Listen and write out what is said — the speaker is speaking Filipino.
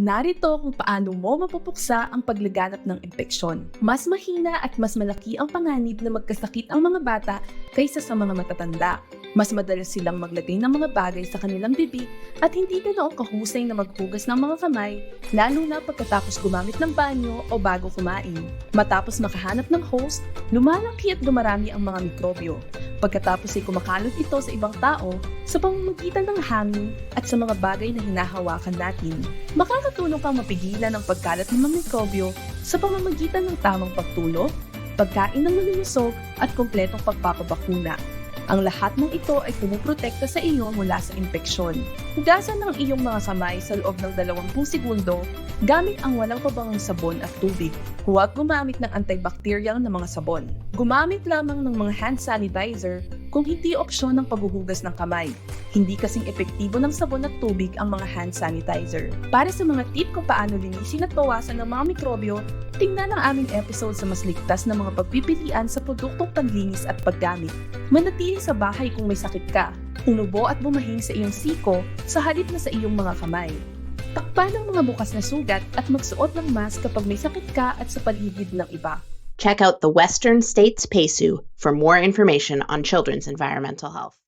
Narito kung paano mo mapupuksa ang paglaganap ng impeksyon. Mas mahina at mas malaki ang panganib na magkasakit ang mga bata kaysa sa mga matatanda. Mas madalas silang maglagay ng mga bagay sa kanilang bibig at hindi ganoong kahusay na maghugas ng mga kamay, lalo na pagkatapos gumamit ng banyo o bago kumain. Matapos makahanap ng host, lumalaki at dumarami ang mga mikrobyo. Pagkatapos ay kumakalat ito sa ibang tao sa pamamagitan ng hangin at sa mga bagay na hinahawakan natin. Makakatulong kang mapigilan ang pagkalat ng mga mikrobyo sa pamamagitan ng tamang pagtulog, pagkain ng malulusog at kompletong pagpapabakuna. Ang lahat ng ito ay pumuprotekta sa iyo mula sa impeksyon. Hugasan ng iyong mga kamay sa loob ng 20 segundo gamit ang walang pabangang sabon at tubig. Huwag gumamit ng antibacterial na mga sabon. Gumamit lamang ng mga hand sanitizer kung hindi opsyon ng paghuhugas ng kamay. Hindi kasing epektibo ng sabon at tubig ang mga hand sanitizer. Para sa mga tip kung paano linisin at bawasan ng mga mikrobyo, tingnan ang aming episode sa mas ligtas na mga pagpipilian sa produktong panlinis at paggamit. Manatili sa bahay kung may sakit ka. Umubo at bumahing sa iyong siko sa halip na sa iyong mga kamay. Takpan ang mga bukas na sugat at magsuot ng mask kapag may sakit ka at sa paligid ng iba. Check out the Western States PACU for more information on children's environmental health.